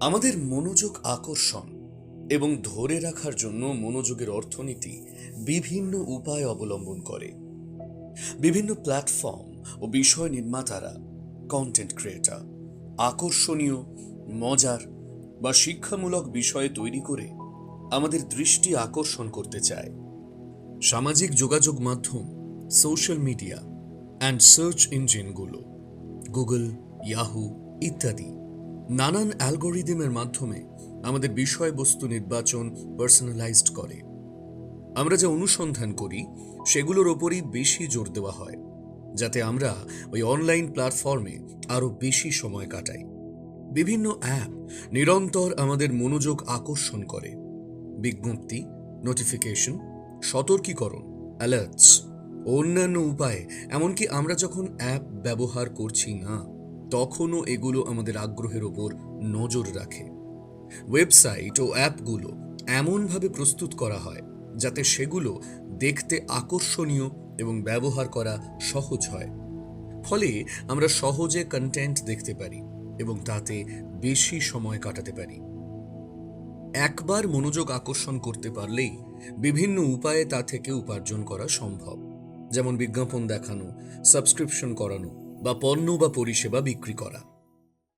আমাদের মনোযোগ আকর্ষণ এবং ধরে রাখার জন্য মনোযোগের অর্থনীতি বিভিন্ন উপায় অবলম্বন করে। বিভিন্ন প্ল্যাটফর্ম ও বিষয় নির্মাতারা কন্টেন্ট ক্রিয়েটার আকর্ষণীয়, মজার বা শিক্ষামূলক বিষয় তৈরি করে আমাদের দৃষ্টি আকর্ষণ করতে চায়। সামাজিক যোগাযোগ মাধ্যম সোশ্যাল মিডিয়া অ্যান্ড সার্চ ইঞ্জিনগুলো গুগল ইয়াহু ইত্যাদি। নানান অ্যালগোরিদমের মাধ্যমে আমাদের বিষয়বস্তু নির্বাচন পার্সোনালাইজড করে। আমরা যা অনুসন্ধান করি, সেগুলোর ওপরই বেশি জোর দেওয়া হয়, যাতে আমরা ওই অনলাইন প্ল্যাটফর্মে আরও বেশি সময় কাটাই। বিভিন্ন অ্যাপ নিরন্তর আমাদের মনোযোগ আকর্ষণ করে। বিজ্ঞপ্তি, নোটিফিকেশন, সতর্কীকরণ, অ্যালার্টস অন্যান্য উপায়ে, এমনকি আমরা যখন অ্যাপ ব্যবহার করছি না তখনও এগুলো আমাদের আগ্রহের ওপর নজর রাখে। ওয়েবসাইট ও অ্যাপগুলো এমনভাবে প্রস্তুত করা হয় যাতে সেগুলো দেখতে আকর্ষণীয় এবং ব্যবহার করা সহজ হয়। ফলে আমরা সহজে কন্টেন্ট দেখতে পারি এবং তাতে বেশি সময় কাটাতে পারি। একবার মনোযোগ আকর্ষণ করতে পারলেই বিভিন্ন উপায়ে তা থেকে উপার্জন করা সম্ভব। যেমন বিজ্ঞাপন দেখানো সাবস্ক্রিপশন করানো বা পণ্য বা পরিষেবা বিক্রি করা।